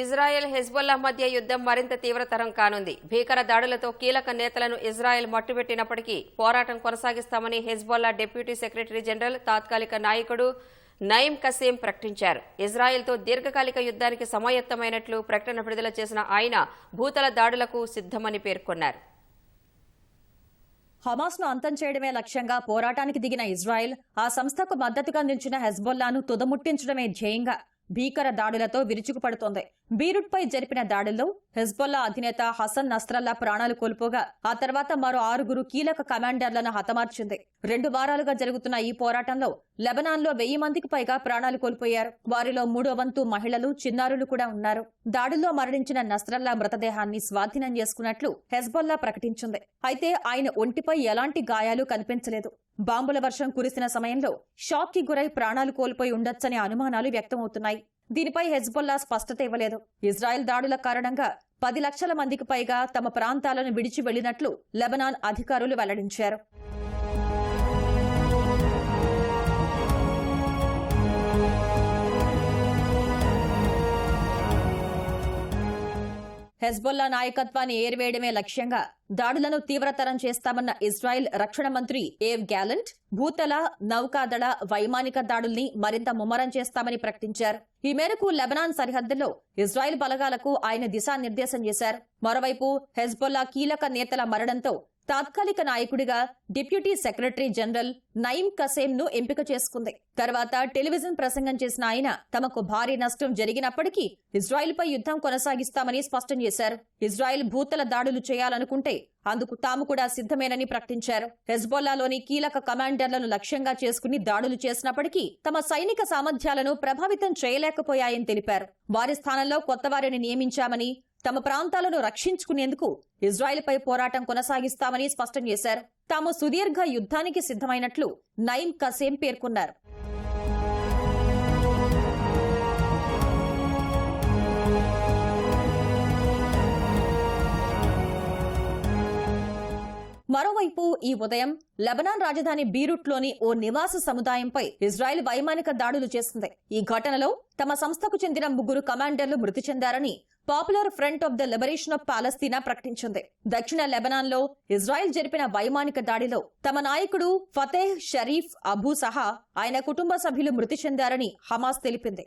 Israel Hezbollah మధ్య యుద్ధం మరింత తీవ్రతరం కానుంది. భీకర దాడులతో కీలక నేతలను ఇజ్రాయెల్ మట్టుబెట్టినప్పటికీ పోరాటం కొనసాగిస్తామని హెజ్బొల్లా డిప్యూటీ సెక్రటరీ జనరల్ తాత్కాలిక నాయకుడు నయీం కసీం ప్రకటించారు. ఇజ్రాయెల్తో దీర్ఘకాలిక యుద్ధానికి సమాయత్తమైనట్లు ప్రకటన విడుదల చేసిన ఆయన భూతల దాడులకు సిద్ధమని పేర్కొన్నారు. హమాస్ను అంతం చేయడమే లక్ష్యంగా పోరాటానికి దిగిన ఇజ్రాయెల్ ఆ సంస్థకు మద్దతుగా నిలిచిన హెజ్బొల్లాను తుదముట్టించడమే ధ్యేయంగా భీకర దాడులతో విరుచుకుపడుతోంది. బీరుట్పై జరిపిన దాడుల్లో హెజ్బొల్లా అధినేత హసన్ నస్రల్లా ప్రాణాలు కోల్పోగా ఆ తర్వాత మరో ఆరుగురు కీలక కమాండర్లను హతమార్చింది. రెండు వారాలుగా జరుగుతున్న ఈ పోరాటంలో లెబనాన్లో వెయ్యి మందికి పైగా ప్రాణాలు కోల్పోయారు. వారిలో మూడో వంతు మహిళలు చిన్నారులు కూడా ఉన్నారు. దాడుల్లో మరణించిన నస్రల్లా మృతదేహాన్ని స్వాధీనం చేసుకున్నట్లు హెజ్బొల్లా ప్రకటించింది. అయితే ఆయన ఒంటిపై ఎలాంటి గాయాలు కనిపించలేదు. బాంబుల వర్షం కురిసిన సమయంలో షాక్కి గురై ప్రాణాలు కోల్పోయి ఉండొచ్చనే అనుమానాలు వ్యక్తమవుతున్నాయి. దీనిపై హెజ్బొల్లా స్పష్టత ఇవ్వలేదు. ఇజ్రాయెల్ దాడుల కారణంగా పది లక్షల మందికి పైగా తమ ప్రాంతాలను విడిచి వెళ్ళినట్లు లెబనాన్ అధికారులు వెల్లడించారు. హెజ్బొల్లా నాయకత్వాన్ని ఏరివేయడమే లక్ష్యంగా దాడులను తీవ్రతరం చేస్తామన్న ఇజ్రాయెల్ రక్షణ మంత్రి ఏవ్ గ్యాలెంట్ భూతల నౌకాదళ వైమానిక దాడుల్ని మరింత ముమ్మరం చేస్తామని ప్రకటించారు. ఈ మేరకు లెబనాన్ సరిహద్దులో ఇజ్రాయెల్ బలగాలకు ఆయన దిశానిర్దేశం చేశారు. మరోవైపు హెజ్బొల్లా కీలక నేతల మరణంతో తాత్కాలిక నాయకుడిగా deputy secretary general Naim Qassem ను ఎంపిక చేసుకుంది. తర్వాత టెలివిజన్ ప్రసంగం చేసిన ఆయన తమకు భారీ నష్టం జరిగినప్పటికీ ఇజ్రాయెల్ పై యుద్ధం కొనసాగిస్తామని స్పష్టం చేశారు. ఇజ్రాయెల్ భూతల దాడులు చేయాలనుకుంటే అందుకు తాము కూడా సిద్ధమేనని ప్రకటించారు. హెజ్బొల్లాలోని కీలక కమాండర్లను లక్ష్యంగా చేసుకుని దాడులు చేసినప్పటికీ తమ సైనిక సామర్థ్యాలను ప్రభావితం చేయలేకపోయాయని తెలిపారు. వారి స్థానంలో కొత్త వారిని నియమించామని తమ ప్రాంతాలను రక్షించుకునేందుకు ఇజ్రాయెల్పై పోరాటం కొనసాగిస్తామని స్పష్టం చేశారు. తాము సుదీర్ఘ యుద్ధానికి సిద్ధమైనట్లు నయీం కసేం పేర్కొన్నారు. మరోవైపు ఈ ఉదయం లెబనాన్ రాజధాని బీరుట్లోని ఓ నివాస సముదాయంపై ఇజ్రాయెల్ వైమానిక దాడులు చేసింది. ఈ ఘటనలో తమ సంస్థకు చెందిన ముగ్గురు కమాండర్లు మృతి చెందారని popular front of the liberation of Palestine ప్రకటించింది. దక్షిణ లెబనాన్లో ఇజ్రాయెల్ జరిపిన వైమానిక దాడిలో తమ నాయకుడు ఫతేహ్ షరీఫ్ అబూ సహా ఆయన కుటుంబ సభ్యులు మృతి చెందారని హమాస్ తెలిపింది.